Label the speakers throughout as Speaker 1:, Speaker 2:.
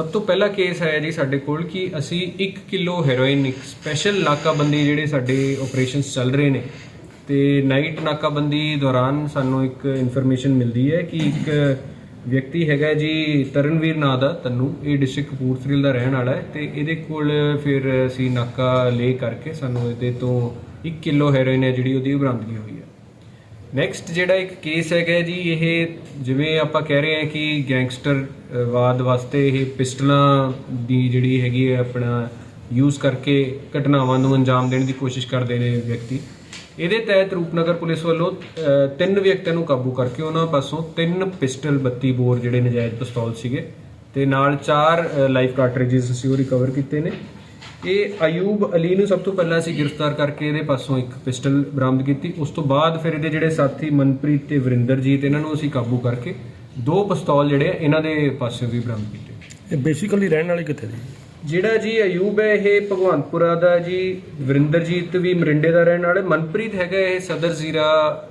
Speaker 1: ਸਭ ਤੋਂ ਪਹਿਲਾ ਕੇਸ ਆਇਆ ਜੀ ਸਾਡੇ ਕੋਲ ਕਿ ਅਸੀਂ 1 ਕਿਲੋ ਹੈਰੋਇਨ ਇੱਕ ਸਪੈਸ਼ਲ ਨਾਕਾਬੰਦੀ ਜਿਹੜੇ ਸਾਡੇ ਆਪਰੇਸ਼ਨਸ ਚੱਲ ਰਹੇ ਨੇ। ਤੇ ਨਾਈਟ ਨਾਕਾਬੰਦੀ ਦੌਰਾਨ ਸਾਨੂੰ ਇੱਕ ਇਨਫੋਰਮੇਸ਼ਨ ਮਿਲਦੀ ਹੈ ਕਿ ਇੱਕ ਵਿਅਕਤੀ ਹੈਗਾ ਜੀ ਤਰਨਵੀਰ ਨਾਂ ਦਾ, ਤੰਨੂ। ਇਹ ਡਿਸਟ੍ਰਿਕਟ ਕਪੂਰਥਲੇ ਦਾ ਰਹਿਣ ਵਾਲਾ ਹੈ ਤੇ ਇਹਦੇ ਕੋਲ ਫਿਰ ਅਸੀਂ ਨਾਕਾ ਲੈ ਕਰਕੇ ਸਾਨੂੰ ਇਹਦੇ ਤੋਂ 1 ਕਿਲੋ ਹੈਰੋਇਨ ਹੈ ਜਿਹੜੀ ਉਹਦੀ ਬਰਾਮਦਗੀ ਹੋਈ ਹੈ। ਨੈਕਸਟ ਜਿਹੜਾ ਇੱਕ ਕੇਸ ਹੈਗਾ ਜੀ, ਇਹ ਜਿਵੇਂ ਆਪਾਂ ਕਹਿ ਰਹੇ ਹਾਂ ਕਿ ਗੈਂਗਸਟਰ ਵਾਦ ਵਾਸਤੇ ਇਹ ਪਿਸਟਲਾਂ ਦੀ ਜਿਹੜੀ ਹੈਗੀ ਹੈ ਆਪਣਾ ਯੂਜ਼ ਕਰਕੇ ਘਟਨਾਵਾਂ ਨੂੰ ਅੰਜਾਮ ਦੇਣ ਦੀ ਕੋਸ਼ਿਸ਼ ਕਰਦੇ ਨੇ ਵਿਅਕਤੀ। ਇਹਦੇ ਤਹਿਤ ਰੂਪਨਗਰ ਪੁਲਿਸ ਵੱਲੋਂ ਤਿੰਨ ਵਿਅਕਤੀਆਂ ਨੂੰ ਕਾਬੂ ਕਰਕੇ ਉਹਨਾਂ ਪਾਸੋਂ ਤਿੰਨ ਪਿਸਟਲ 32 ਬੋਰ ਜਿਹੜੇ ਨਜਾਇਜ਼ ਪਿਸਤੌਲ ਸੀਗੇ ਤੇ ਨਾਲ ਚਾਰ ਲਾਈਫ ਕਾਰਟ੍ਰਿਜਸ ਅਸੀਂ ਉਹ ਰਿਕਵਰ ਕੀਤੇ ਨੇ। ਇਹ ਅਯੂਬ ਅਲੀ ਨੂੰ ਸਭ ਤੋਂ ਪਹਿਲਾਂ ਅਸੀਂ ਗ੍ਰਿਫਤਾਰ ਕਰਕੇ ਇਹਦੇ ਪਾਸੋਂ ਇੱਕ ਪਿਸਟਲ ਬਰਾਮਦ ਕੀਤੀ। ਉਸ ਤੋਂ ਬਾਅਦ ਫਿਰ ਇਹਦੇ ਜਿਹੜੇ ਸਾਥੀ ਮਨਪ੍ਰੀਤ ਤੇ ਵਰਿੰਦਰਜੀਤ ਇਹਨਾਂ ਨੂੰ ਅਸੀਂ ਕਾਬੂ ਕਰਕੇ ਦੋ ਪਿਸਤੌਲ ਜਿਹੜੇ ਆ, ਇਹਨਾਂ ਦੇ ਪਾਸਿਓਂ ਵੀ ਬਰਾਮਦ ਕੀਤੇ।
Speaker 2: ਇਹ ਬੇਸਿਕਲੀ ਰਹਿਣ ਵਾਲੇ ਕਿੱਥੇ ਦੇ
Speaker 1: ਜਿਹੜਾ ਜੀ ਅਯੂਬ ਹੈ ਇਹ ਭਗਵੰਤਪੁਰਾ ਦਾ ਜੀ ਵਰਿੰਦਰਜੀਤ ਵੀ ਮਰਿੰਡੇ ਦਾ ਰਹਿਣ ਵਾਲਾ। ਮਨਪ੍ਰੀਤ ਹੈਗਾ ਇਹ ਸਦਰ ਜ਼ੀਰਾ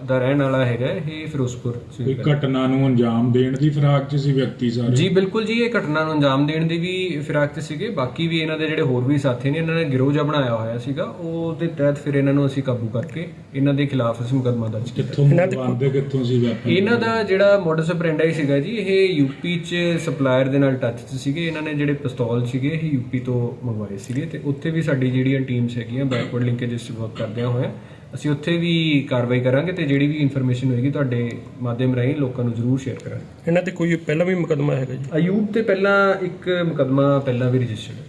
Speaker 1: ਦਾ ਰਹਿਣ ਵਾਲਾ ਹੈਗਾ ਇਹ ਫਿਰੋਜ਼ਪੁਰ
Speaker 3: ਕੋਈ ਘਟਨਾ ਨੂੰ ਅੰਜਾਮ ਦੇਣ ਦੀ ਫਰਾਕ 'ਚ ਸੀ ਵਿਅਕਤੀ ਸਾਰੇ?
Speaker 1: ਜੀ ਬਿਲਕੁਲ ਜੀ ਇਹ ਘਟਨਾ ਨੂੰ ਅੰਜਾਮ ਦੇਣ ਦੀ ਵੀ ਫਿਰਾਕ 'ਚ ਸੀਗੇ। ਬਾਕੀ ਵੀ ਇਹਨਾਂ ਦੇ ਜਿਹੜੇ ਹੋਰ ਵੀ ਸਾਥੀ ਨੇ ਇਹਨਾਂ ਨੇ ਗਿਰੋਹ ਜਿਹਾ ਬਣਾਇਆ ਹੋਇਆ ਸੀਗਾ। ਉਹਦੇ ਤਹਿਤ ਫਿਰ ਇਹਨਾਂ ਨੂੰ ਅਸੀਂ ਕਾਬੂ ਕਰਕੇ ਇਹਨਾਂ ਦੇ ਖਿਲਾਫ ਅਸੀਂ ਮੁਕੱਦਮਾ ਦਰਜ ਕੀਤਾ।
Speaker 3: ਕਿੱਥੋਂ ਮੰਗਵਾਉਂਦੇ ਕਿੱਥੋਂ ਸੀ ਵੈਪਨ
Speaker 1: ਇਹਨਾਂ ਦਾ ਜਿਹੜਾ ਮੋਡਸ ਆਪਰੈਂਡਾਈ ਸੀਗਾ ਜੀ ਇਹ ਯੂਪੀ 'ਚ ਸਪਲਾਇਰ ਦੇ ਨਾਲ ਟੱਚ 'ਚ ਸੀਗੇ। ਇਹਨਾਂ ਨੇ ਜਿਹੜੇ ਪਿਸਤੌਲ ਸੀਗੇ ਇਹ ਯੂਪੀ ਤੋਂ ਮੰਗਵਾਏ ਸੀਗੇ ਤੇ ਉੱਥੇ ਵੀ ਸਾਡੀ ਜਿਹੜੀਆਂ ਟੀਮਸ ਹੈਗੀਆਂ ਬੈਕਵਰਡ ਲਿੰਕੇਜਸ 'ਚ ਵਰਕ ਕਰਦਿਆਂ ਹੋਇਆ ਅਸੀਂ ਉੱਥੇ ਵੀ ਕਾਰਵਾਈ ਕਰਾਂਗੇ ਤੇ ਜਿਹੜੀ ਵੀ ਇਨਫੋਰਮੇਸ਼ਨ ਹੋਏਗੀ ਤੁਹਾਡੇ ਮਾਧਿਅਮ ਰਾਹੀਂ ਲੋਕਾਂ ਨੂੰ ਜ਼ਰੂਰ ਸ਼ੇਅਰ ਕਰਾਂਗੇ।
Speaker 2: ਇਹਨਾਂ ਤੇ ਕੋਈ ਪਹਿਲਾਂ ਵੀ ਮੁਕੱਦਮਾ ਹੈਗਾ ਜੀ?
Speaker 1: ਅਯੂਬ ਤੇ ਪਹਿਲਾਂ ਇੱਕ ਮੁਕਦਮਾ ਪਹਿਲਾਂ ਵੀ ਰਜਿਸਟਰਡ ਹੈ।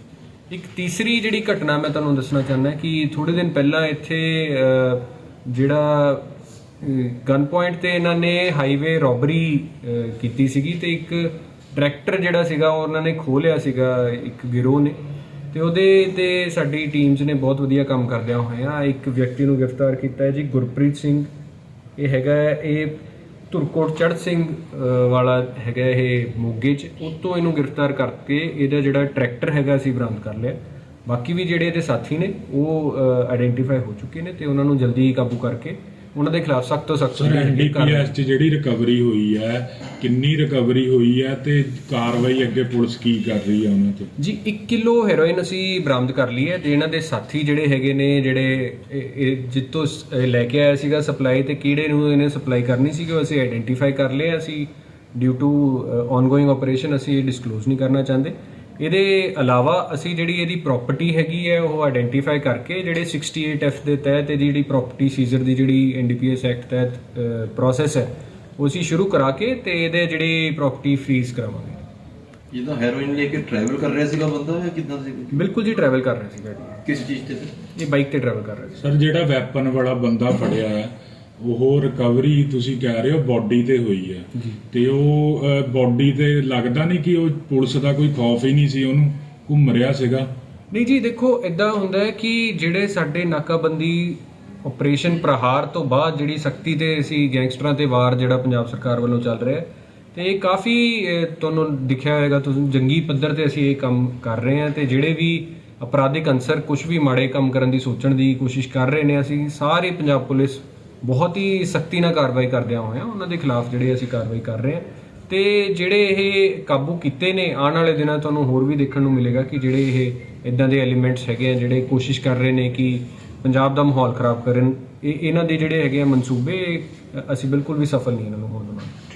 Speaker 1: ਇੱਕ ਤੀਸਰੀ ਜਿਹੜੀ ਘਟਨਾ ਮੈਂ ਤੁਹਾਨੂੰ ਦੱਸਣਾ ਚਾਹੁੰਦਾ ਕਿ ਥੋੜੇ ਦਿਨ ਪਹਿਲਾਂ ਇੱਥੇ ਜਿਹੜਾ ਗਨ ਪੁਆਇੰਟ ਤੇ ਇਹਨਾਂ ਨੇ ਹਾਈਵੇ ਰੋਬਰੀ ਕੀਤੀ ਸੀਗੀ ਤੇ ਇੱਕ ਟਰੈਕਟਰ ਜਿਹੜਾ ਸੀਗਾ ਉਹਨਾਂ ਨੇ ਖੋਹ ਲਿਆ ਸੀਗਾ ਇੱਕ ਗਿਰੋਹ ਨੇ ਤੇ ਉਹਦੇ ਤੇ ਸਾਡੀ ਟੀਮਸ ਨੇ ਬਹੁਤ ਵਧੀਆ ਕੰਮ ਕਰਦਿਆਂ ਹੋਇਆ ਇੱਕ ਵਿਅਕਤੀ ਨੂੰ ਗ੍ਰਿਫਤਾਰ ਕੀਤਾ ਹੈ ਜੀ, ਗੁਰਪ੍ਰੀਤ ਸਿੰਘ। ਇਹ ਹੈਗਾ ਇਹ ਧੁਰਕੋਟ ਚੜ੍ਹ ਸਿੰਘ ਵਾਲਾ ਹੈਗਾ ਇਹ ਮੋਗੇ 'ਚ। ਉਹ ਤੋਂ ਇਹਨੂੰ ਗ੍ਰਿਫਤਾਰ ਕਰਕੇ ਇਹਦਾ ਜਿਹੜਾ ਟਰੈਕਟਰ ਹੈਗਾ ਅਸੀਂ ਬਰਾਮਦ ਕਰ ਲਿਆ। ਬਾਕੀ ਵੀ ਜਿਹੜੇ ਇਹਦੇ ਸਾਥੀ ਨੇ, ਉਹ ਆਇਡੈਂਟੀਫਾਈ ਹੋ ਚੁੱਕੇ ਨੇ ਤੇ ਉਹਨਾਂ ਨੂੰ ਜਲਦੀ ਕਾਬੂ ਕਰਕੇ ਉਹਨਾਂ ਦੇ ਖਿਲਾਫ ਸਖਤ ਤੋਂ ਸਖਤ
Speaker 3: ਐਨਡੀਪੀਐਸ 'ਚ ਜਿਹੜੀ ਰਿਕਵਰੀ ਹੋਈ ਹੈ ਕਿੰਨੀ ਰਿਕਵਰੀ ਹੋਈ ਹੈ ਤੇ ਕਾਰਵਾਈ ਅੱਗੇ ਪੁਲਿਸ ਕੀ ਕਰ ਰਹੀ ਹੈ ਉਹਨਾਂ ਤੇ?
Speaker 1: ਜੀ 1 ਕਿਲੋ ਹੈਰੋਇਨ ਅਸੀਂ ਬਰਾਮਦ ਕਰ ਲਈ ਹੈ ਤੇ ਇਹਨਾਂ ਦੇ ਸਾਥੀ ਜਿਹੜੇ ਹੈਗੇ ਨੇ ਜਿਹੜੇ ਜਿੱਤੋਂ ਲੈ ਕੇ ਆਇਆ ਸੀਗਾ ਸਪਲਾਈ ਤੇ ਕਿਹੜੇ ਨੂੰ ਇਹਨੇ ਸਪਲਾਈ ਕਰਨੀ ਸੀ ਉਹ ਅਸੀਂ ਆਇਡੈਂਟੀਫਾਈ ਕਰ ਲਏ ਅਸੀਂ ਡਿਊ ਟੂ ਆਨਗੋਇੰਗ ਆਪਰੇਸ਼ਨ ਅਸੀਂ ਇਹ ਡਿਸਕਲੋਜ਼ ਨਹੀਂ ਕਰਨਾ ਚਾਹੁੰਦੇ। ਇਹਦੇ ਇਲਾਵਾ ਅਸੀਂ ਜਿਹੜੀ ਇਹਦੀ ਪ੍ਰਾਪਰਟੀ ਹੈਗੀ ਹੈ ਉਹ ਆਇਡੈਂਟੀਫਾਈ ਕਰਕੇ ਜਿਹੜੇ 68F ਦੇ ਤਹਿਤ ਜਿਹੜੀ ਪ੍ਰਾਪਰਟੀ ਸੀਜ਼ਰ ਦੀ ਜਿਹੜੀ ਐਨਡੀਪੀਐਸ ਐਕਟ ਤਹਿਤ ਪ੍ਰੋਸੈਸ ਹੈ ਉਹ ਅਸੀਂ ਸ਼ੁਰੂ ਕਰਾ ਕੇ ਤੇ ਇਹਦੇ ਜਿਹੜੀ ਪ੍ਰਾਪਰਟੀ ਫ੍ਰੀਜ਼ ਕਰਾਵਾਂਗੇ।
Speaker 4: ਜਿੱਦਾਂ ਹੈਰੋਇਨ ਲੈ ਕੇ ਟਰੈਵਲ ਕਰ ਰਿਹਾ ਸੀਗਾ ਬੰਦਾ ਜਾਂ ਕਿੱਦਾਂ ਸੀ?
Speaker 1: ਬਿਲਕੁਲ ਜੀ ਟਰੈਵਲ ਕਰ ਰਿਹਾ ਸੀਗਾ ਜੀ।
Speaker 4: ਕਿਸ ਚੀਜ਼ ਤੇ?
Speaker 1: ਇਹ ਬਾਈਕ ਤੇ ਟਰੈਵਲ ਕਰ ਰਿਹਾ ਸੀ।
Speaker 3: ਸਰ ਜਿਹੜਾ ਵੈਪਨ ਵਾਲਾ ਬੰਦਾ ਫੜਿਆ ਹੈ ਉਹ ਰਿਕਵਰੀ ਤੁਸੀਂ ਕਹਿ ਰਹੇ ਹੋ ਬਾਡੀ ਤੇ ਹੋਈ ਹੈ। ਤੇ ਉਹ ਬਾਡੀ ਤੇ ਲੱਗਦਾ ਨਹੀਂ ਕਿ ਉਹ ਪੁਲਿਸ ਦਾ ਕੋਈ ਖੌਫ ਹੀ ਨਹੀਂ ਸੀ ਉਹਨੂੰ? ਘੁੰਮ ਰਿਹਾ ਸੀਗਾ?
Speaker 1: ਨਹੀਂ ਜੀ ਦੇਖੋ ਇਦਾਂ ਹੁੰਦਾ ਹੈ ਕਿ ਜਿਹੜੇ ਸਾਡੇ ਨਾਕਾਬੰਦੀ ਆਪਰੇਸ਼ਨ ਪ੍ਰਹਾਰ ਤੋਂ ਬਾਅਦ ਜਿਹੜੀ ਸਖਤੀ ਤੇ ਅਸੀਂ ਗੈਂਗਸਟਰਾਂ ਤੇ ਵਾਰ ਜਿਹੜਾ ਪੰਜਾਬ ਸਰਕਾਰ ਵੱਲੋਂ ਚੱਲ ਰਿਹਾ ਹੈ ਤੇ ਇਹ ਕਾਫੀ ਤੁਹਾਨੂੰ ਦਿਖਿਆ ਹੋਵੇਗਾ ਤੁਸੀਂ ਜੰਗੀ ਪੱਧਰ ਤੇ ਅਸੀਂ ਇਹ ਕੰਮ ਕਰ ਰਹੇ ਹਾਂ ਤੇ ਜਿਹੜੇ ਵੀ ਅਪਰਾਧਿਕ ਅੰਸਰ ਕੁਝ ਵੀ ਮਾੜੇ ਕੰਮ ਕਰਨ ਦੀ ਸੋਚਣ ਦੀ ਕੋਸ਼ਿਸ਼ ਕਰ ਰਹੇ ਨੇ ਅਸੀਂ ਸਾਰੇ ਪੰਜਾਬ ਪੁਲਿਸ ਬਹੁਤ ਹੀ ਸਖਤੀ ਨਾਲ ਕਾਰਵਾਈ ਕਰਦਿਆਂ ਹੋਇਆ ਉਹਨਾਂ ਦੇ ਖਿਲਾਫ ਜਿਹੜੇ ਅਸੀਂ ਕਾਰਵਾਈ ਕਰ ਰਹੇ ਹਾਂ। ਤੇ ਜਿਹੜੇ ਇਹ ਕਾਬੂ ਕੀਤੇ ਨੇ, ਆਉਣ ਵਾਲੇ ਦਿਨਾਂ ਤੁਹਾਨੂੰ ਹੋਰ ਵੀ ਦੇਖਣ ਨੂੰ ਮਿਲੇਗਾ ਕਿ ਜਿਹੜੇ ਇਹ ਇਦਾਂ ਦੇ ਐਲੀਮੈਂਟਸ ਹੈਗੇ ਆ, ਜਿਹੜੇ ਕੋਸ਼ਿਸ਼ ਕਰ ਰਹੇ ਨੇ ਕਿ ਪੰਜਾਬ ਦਾ ਮਾਹੌਲ ਖਰਾਬ ਕਰਨ, ਇਹ ਇਹਨਾਂ ਦੇ ਜਿਹੜੇ ਹੈਗੇ ਆ ਮਨਸੂਬੇ ਅ- ਅਸੀਂ ਬਿਲਕੁਲ ਵੀ ਸਫਲ ਨਹੀਂ ਇਹਨਾਂ ਨੂੰ ਹੋਣ ਦੇਣਾ